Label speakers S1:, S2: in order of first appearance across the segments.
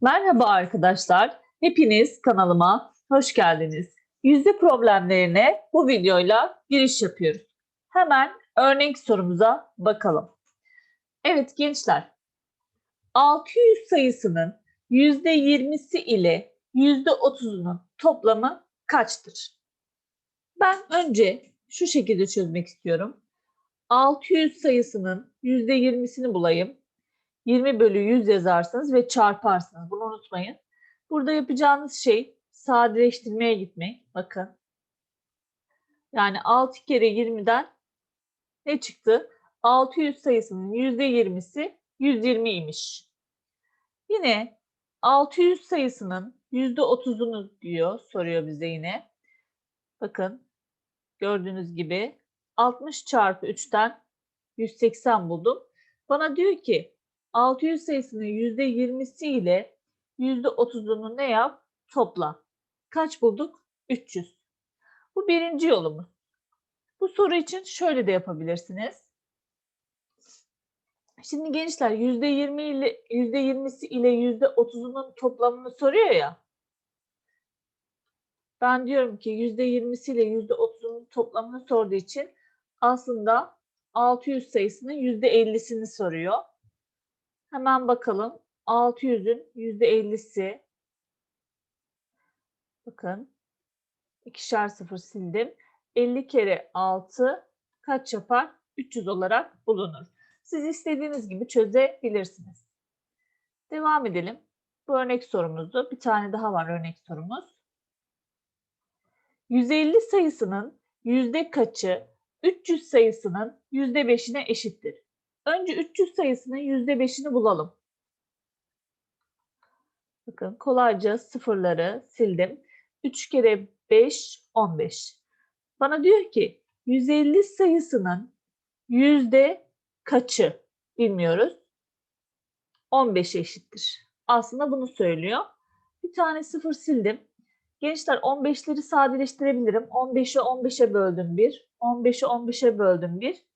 S1: Merhaba arkadaşlar. Hepiniz kanalıma hoş geldiniz. Yüzde problemlerine bu videoyla giriş yapıyoruz. Hemen örnek sorumuza bakalım. Evet gençler. 600 sayısının yüzde 20'si ile yüzde 30'unun toplamı kaçtır? Ben önce şu şekilde çözmek istiyorum. 600 sayısının yüzde 20'sini bulayım. 20 bölü 100 yazarsınız ve çarparsınız. Bunu unutmayın. Burada yapacağınız şey sadeleştirmeye gitmek. Bakın. Yani 6 kere 20'den ne çıktı? 600 sayısının %20'si 120 imiş. Yine 600 sayısının %30'unu diyor, soruyor bize yine. Bakın gördüğünüz gibi 60 çarpı 3'ten 180 buldum. Bana diyor ki 600 sayısının %20'si ile %30'unu ne yap? Topla. Kaç bulduk? 300. Bu birinci yolumuz. Bu soru için şöyle de yapabilirsiniz. Şimdi gençler %20 ile %20'si ile %30'unun toplamını soruyor ya. Ben diyorum ki %20'si ile %30'unun toplamını sorduğu için aslında 600 sayısının %50'sini soruyor. Hemen bakalım. 600'ün %50'si. Bakın. ikişer sıfır sildim. 50 kere 6 kaç yapar? 300 olarak bulunur. Siz istediğiniz gibi çözebilirsiniz. Devam edelim. Bu örnek sorumuzdu. Bir tane daha var örnek sorumuz. 150 sayısının yüzde kaçı 300 sayısının yüzde beşine eşittir? Önce 300 sayısının %5'ini bulalım. Bakın kolayca sıfırları sildim. 3 kere 5, 15. Bana diyor ki 150 sayısının yüzde kaçı bilmiyoruz. 15 eşittir. Aslında bunu söylüyor. Bir tane sıfır sildim. Gençler 15'leri sadeleştirebilirim. 15'i 15'e böldüm 1. 15'i 15'e böldüm 1.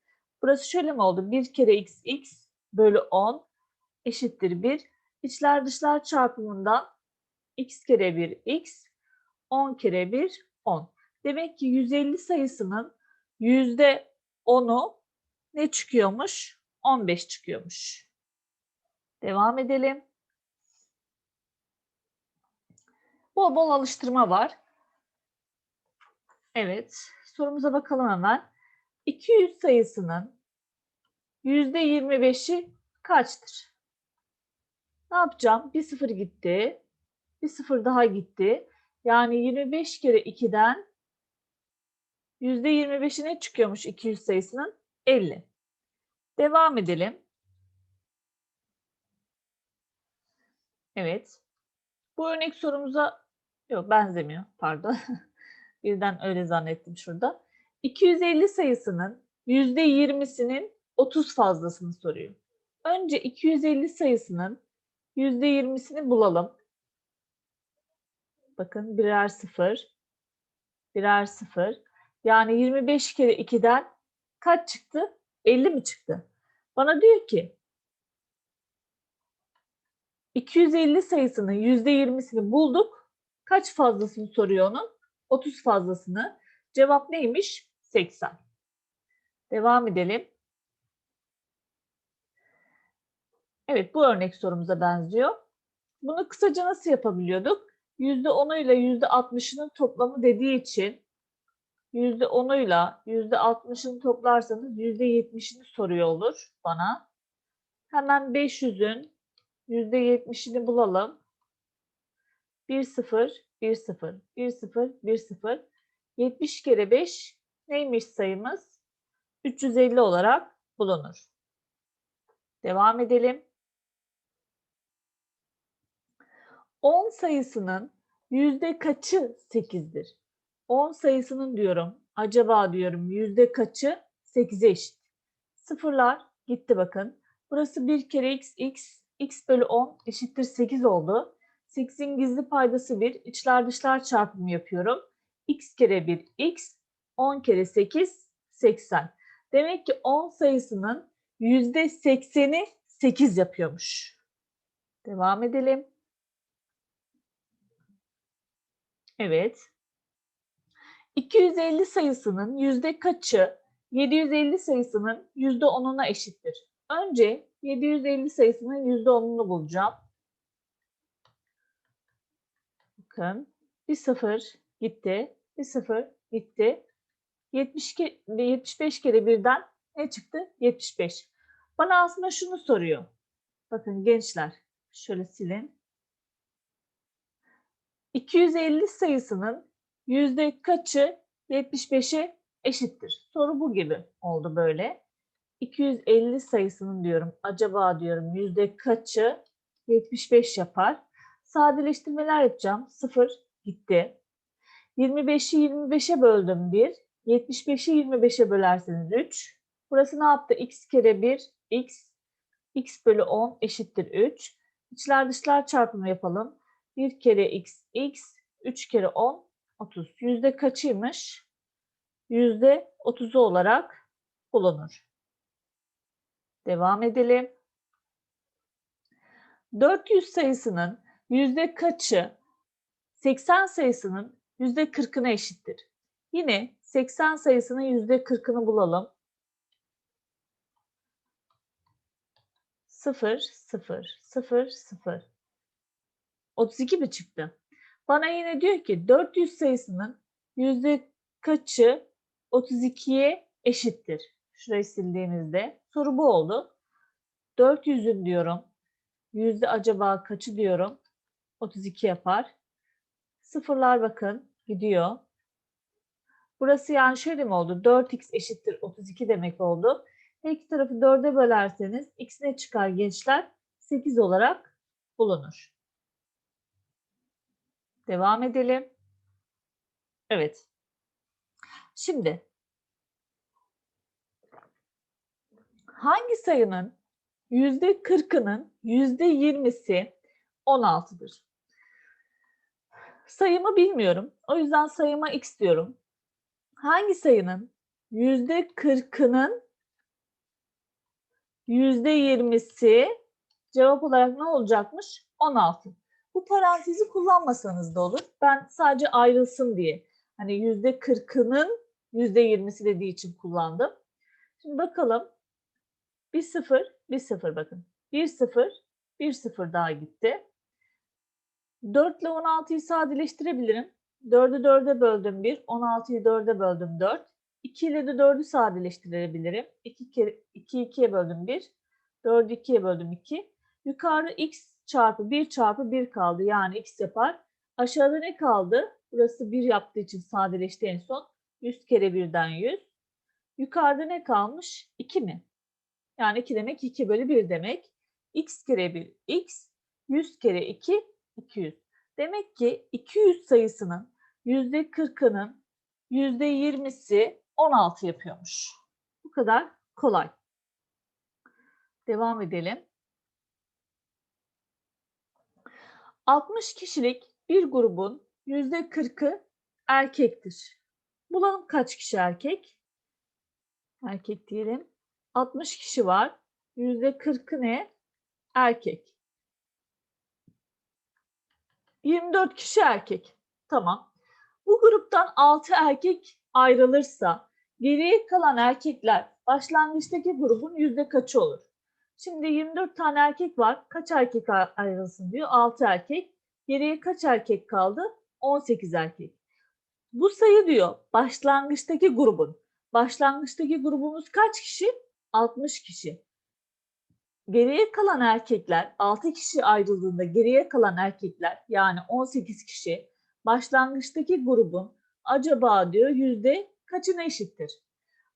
S1: Burası şöyle mi oldu? 1 kere x x bölü 10 eşittir 1. İçler dışlar çarpımından x kere 1 x 10 kere 1 10. Demek ki 150 sayısının yüzde 10'u ne çıkıyormuş? 15 çıkıyormuş. Devam edelim. Bol bol alıştırma var. Evet. Sorumuza bakalım hemen. 200 sayısının %25'i kaçtır? Ne yapacağım? Bir sıfır gitti. Bir sıfır daha gitti. Yani 25 kere 2'den %25'ine çıkıyormuş 200 sayısının 50. Devam edelim. Evet. Bu örnek sorumuza yok benzemiyor. Pardon. Birden öyle zannettim şurada. 250 sayısının %20'sinin 30 fazlasını soruyor. Önce 250 sayısının %20'sini bulalım. Bakın birer sıfır, birer sıfır. Yani 25 kere 2'den kaç çıktı? 50 mi çıktı? Bana diyor ki 250 sayısının %20'sini bulduk. Kaç fazlasını soruyor onun? 30 fazlasını. Cevap neymiş? 80. Devam edelim. Evet bu örnek sorumuza benziyor. Bunu kısaca nasıl yapabiliyorduk? %10'u ile %60'ının toplamı dediği için %10'u ile %60'ını toplarsanız %70'ini soruyor olur bana. Hemen 500'ün %70'ini bulalım. 1 0 1 0 1 0 1 0 70 kere 5 neymiş sayımız? 350 olarak bulunur. Devam edelim. 10 sayısının yüzde kaçı 8'dir? 10 sayısının diyorum. Acaba diyorum yüzde kaçı 8'e eşit? Sıfırlar gitti bakın. Burası 1 kere x, x, x bölü 10 eşittir 8 oldu. 8'in gizli paydası 1. İçler dışlar çarpımı yapıyorum. x kere 1 x, 10 kere 8, 80. Demek ki 10 sayısının %80'i 8 yapıyormuş. Devam edelim. Evet. 250 sayısının yüzde kaçı 750 sayısının yüzde 10'una eşittir? Önce 750 sayısının yüzde 10'unu bulacağım. Bakın bir sıfır gitti, bir sıfır gitti. 70 ke- 75 kere birden ne çıktı? 75. Bana aslında şunu soruyor. Bakın gençler, şöyle silin. 250 sayısının yüzde kaçı 75'e eşittir? Soru bu gibi oldu böyle. 250 sayısının diyorum, acaba diyorum yüzde kaçı 75 yapar? Sadeleştirmeler yapacağım. 0 gitti. 25'i 25'e böldüm 1. 75'i 25'e bölerseniz 3. Burası ne yaptı? x kere 1, x. x bölü 10 eşittir 3. İçler dışlar çarpımı yapalım. 1 kere x, x. 3 kere 10, 30. Yüzde kaçıymış? Yüzde 30'u olarak bulunur. Devam edelim. 400 sayısının yüzde kaçı 80 sayısının yüzde 40'ına eşittir? Yine 80 sayısının yüzde 40'ını bulalım. 0, 0, 0, 0. 32 mi çıktı? Bana yine diyor ki 400 sayısının yüzde kaçı 32'ye eşittir? Şurayı sildiğimizde soru bu oldu. 400'ün diyorum. Yüzde acaba kaçı diyorum? 32 yapar. Sıfırlar bakın gidiyor. Burası yani şöyle mi oldu? 4x eşittir 32 demek oldu. Her iki tarafı 4'e bölerseniz x ne çıkar gençler? 8 olarak bulunur. Devam edelim. Evet. Şimdi hangi sayının yüzde 40'ının yüzde 20'si 16'dır? Sayımı bilmiyorum. O yüzden sayıma x diyorum. Hangi sayının yüzde 40'ının yüzde 20'si cevap olarak ne olacakmış? 16. Bu parantezi kullanmasanız da olur. Ben sadece ayrılsın diye. Hani yüzde 40'ının yüzde 20'si dediği için kullandım. Şimdi bakalım. Bir sıfır, bir sıfır bakın. Bir sıfır, bir sıfır daha gitti. 4 ile 16'yı sadeleştirebilirim. 4'ü 4'e böldüm 1, 16'yı 4'e böldüm 4. 2 ile de 4'ü sadeleştirebilirim. 2 kere 2 2'ye böldüm 1. 4'ü 2'ye böldüm 2. Yukarı x çarpı 1 çarpı 1 kaldı. Yani x yapar. Aşağıda ne kaldı? Burası 1 yaptığı için sadeleşti en son. 100 kere 1'den 100. Yukarıda ne kalmış? 2 mi? Yani 2 demek 2 bölü 1 demek. x kere 1 x. 100 kere 2 200. Demek ki 200 sayısının %40'ının %20'si 16 yapıyormuş. Bu kadar kolay. Devam edelim. 60 kişilik bir grubun %40'ı erkektir. Bulalım kaç kişi erkek? Erkek diyelim. 60 kişi var. %40'ı ne? Erkek. 24 kişi erkek. Tamam. Bu gruptan 6 erkek ayrılırsa geriye kalan erkekler başlangıçtaki grubun yüzde kaçı olur? Şimdi 24 tane erkek var. Kaç erkek ayrılsın diyor? 6 erkek. Geriye kaç erkek kaldı? 18 erkek. Bu sayı diyor başlangıçtaki grubun. Başlangıçtaki grubumuz kaç kişi? 60 kişi. Geriye kalan erkekler 6 kişi ayrıldığında geriye kalan erkekler yani 18 kişi başlangıçtaki grubun acaba diyor yüzde kaçına eşittir?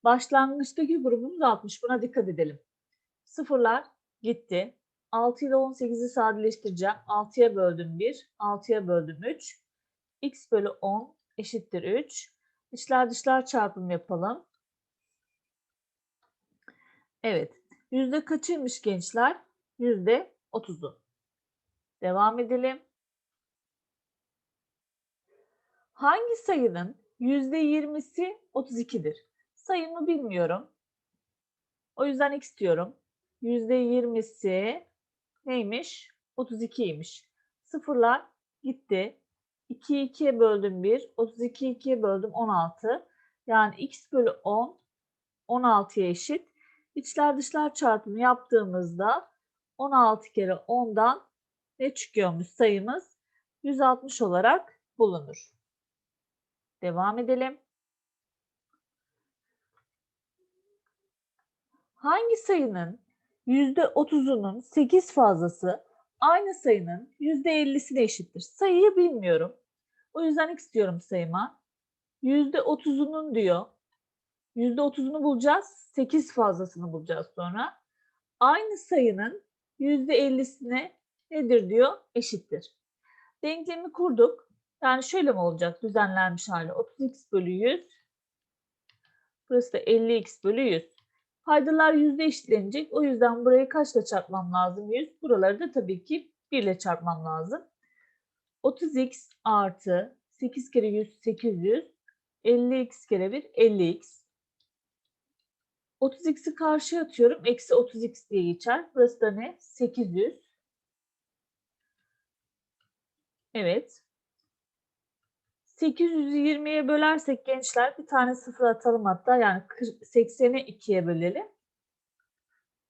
S1: Başlangıçtaki grubumuz 60. Buna dikkat edelim. Sıfırlar gitti. 6 ile 18'i sadeleştireceğim. 6'ya böldüm 1, 6'ya böldüm 3. x bölü 10 eşittir 3. İçler dışlar çarpımı yapalım. Evet. Yüzde kaçıymış gençler? Yüzde 30'u. Devam edelim. Hangi sayının yüzde 20'si 32'dir? Sayımı bilmiyorum. O yüzden x diyorum. Yüzde 20'si neymiş? 32'ymiş. Sıfırlar gitti. 2'yi 2'ye böldüm 1. 32'yi 2'ye böldüm 16. Yani x bölü 10 16'ya eşit. İçler dışlar çarpımı yaptığımızda 16 kere 10'dan ne çıkıyormuş sayımız? 160 olarak bulunur. Devam edelim. Hangi sayının %30'unun 8 fazlası aynı sayının %50'sine eşittir? Sayıyı bilmiyorum. O yüzden x diyorum sayıma. %30'unun diyor. %30'unu bulacağız. 8 fazlasını bulacağız sonra. Aynı sayının %50'sine nedir diyor? Eşittir. Denklemi kurduk. Yani şöyle mi olacak düzenlenmiş hali? 30x bölü 100. Burası da 50x bölü 100. Paydalar yüzde eşitlenecek. O yüzden burayı kaçla çarpmam lazım? 100. Buraları da tabii ki 1 ile çarpmam lazım. 30x artı 8 kere 100 800. 50x kere 1 50x. 30x'i karşıya atıyorum. Eksi 30x diye geçer. Burası da ne? 800. Evet. 820'ye bölersek gençler bir tane sıfır atalım hatta. Yani 80'i 2'ye bölelim.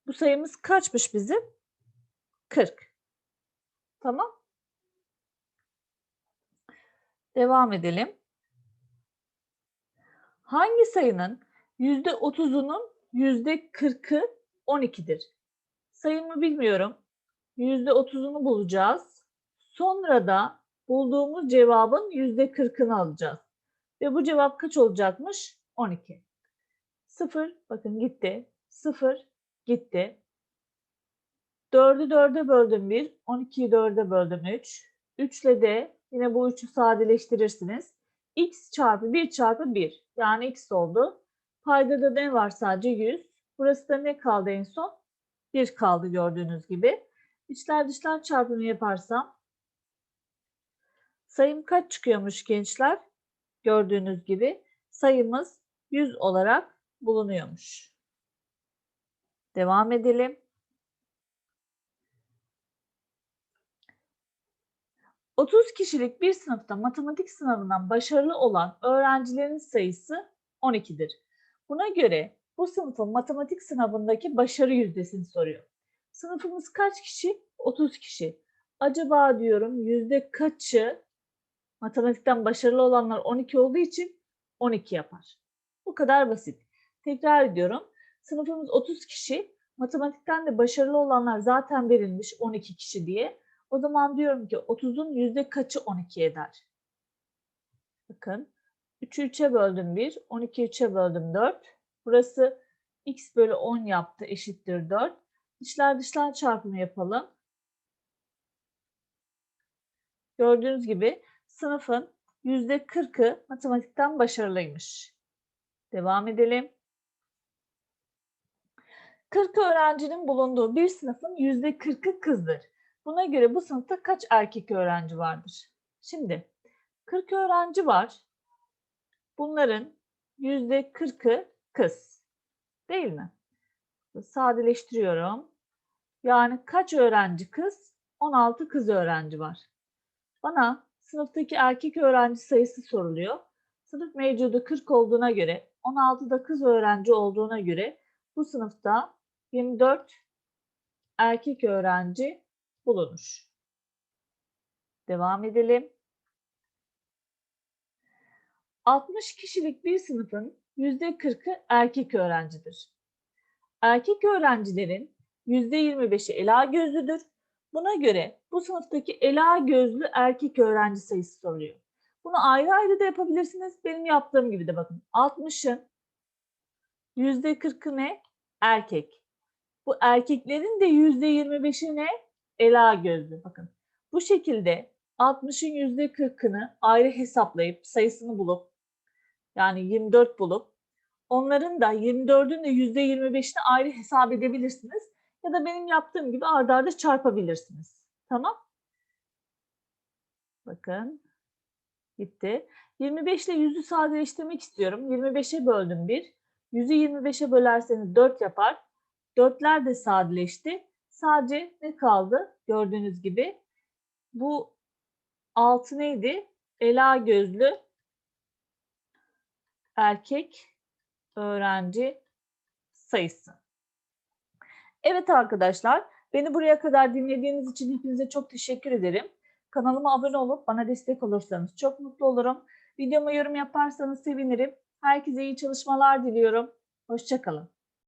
S1: Bu sayımız kaçmış bizim? 40. Tamam. Devam edelim. Hangi sayının %30'unun %40'ı 12'dir? Sayımı bilmiyorum. %30'unu bulacağız. Sonra da bulduğumuz cevabın %40'ını alacağız. Ve bu cevap kaç olacakmış? 12. 0 bakın gitti. 0 gitti. 4'ü 4'e böldüm 1. 12'yi 4'e böldüm 3. 3 ile de yine bu 3'ü sadeleştirirsiniz. x çarpı 1 çarpı 1. Yani x oldu. Payda da ne var sadece 100. Burası da ne kaldı en son? 1 kaldı gördüğünüz gibi. İçler dışlar çarpımı yaparsam sayım kaç çıkıyormuş gençler? Gördüğünüz gibi sayımız 100 olarak bulunuyormuş. Devam edelim. 30 kişilik bir sınıfta matematik sınavından başarılı olan öğrencilerin sayısı 12'dir. Buna göre bu sınıfın matematik sınavındaki başarı yüzdesini soruyor. Sınıfımız kaç kişi? 30 kişi. Acaba diyorum yüzde kaçı matematikten başarılı olanlar 12 olduğu için 12 yapar. Bu kadar basit. Tekrar ediyorum. Sınıfımız 30 kişi. Matematikten de başarılı olanlar zaten verilmiş 12 kişi diye. O zaman diyorum ki 30'un yüzde kaçı 12 eder? Bakın 3'ü 3'e böldüm 1, 12'yi 3'e böldüm 4. Burası x bölü 10 yaptı eşittir 4. Dışlar dışlar çarpımı yapalım. Gördüğünüz gibi sınıfın %40'ı matematikten başarılıymış. Devam edelim. 40 öğrencinin bulunduğu bir sınıfın %40'ı kızdır. Buna göre bu sınıfta kaç erkek öğrenci vardır? Şimdi 40 öğrenci var. Bunların %40'ı kız. Değil mi? Sadeleştiriyorum. Yani kaç öğrenci kız? 16 kız öğrenci var. Bana sınıftaki erkek öğrenci sayısı soruluyor. Sınıf mevcudu 40 olduğuna göre, 16'da kız öğrenci olduğuna göre bu sınıfta 24 erkek öğrenci bulunur. Devam edelim. 60 kişilik bir sınıfın %40'ı erkek öğrencidir. Erkek öğrencilerin %25'i ela gözlüdür. Buna göre bu sınıftaki ela gözlü erkek öğrenci sayısı soruluyor. Bunu ayrı ayrı da yapabilirsiniz. Benim yaptığım gibi de bakın. 60'ın %40'ı ne? Erkek. Bu erkeklerin de %25'i ne? Ela gözlü. Bakın. Bu şekilde 60'ın %40'ını ayrı hesaplayıp sayısını bulup yani 24 bulup onların da 24'ün de %25'ini ayrı hesap edebilirsiniz. Ya da benim yaptığım gibi ardarda arda çarpabilirsiniz. Tamam. Bakın. Gitti. 25 ile 100'ü sadeleştirmek istiyorum. 25'e böldüm 1. 100'ü 25'e bölerseniz 4 yapar. 4'ler de sadeleşti. Sadece ne kaldı? Gördüğünüz gibi bu 6 neydi? ela gözlü erkek öğrenci sayısı. Evet arkadaşlar, beni buraya kadar dinlediğiniz için hepinize çok teşekkür ederim. Kanalıma abone olup bana destek olursanız çok mutlu olurum. Videoma yorum yaparsanız sevinirim. Herkese iyi çalışmalar diliyorum. Hoşçakalın.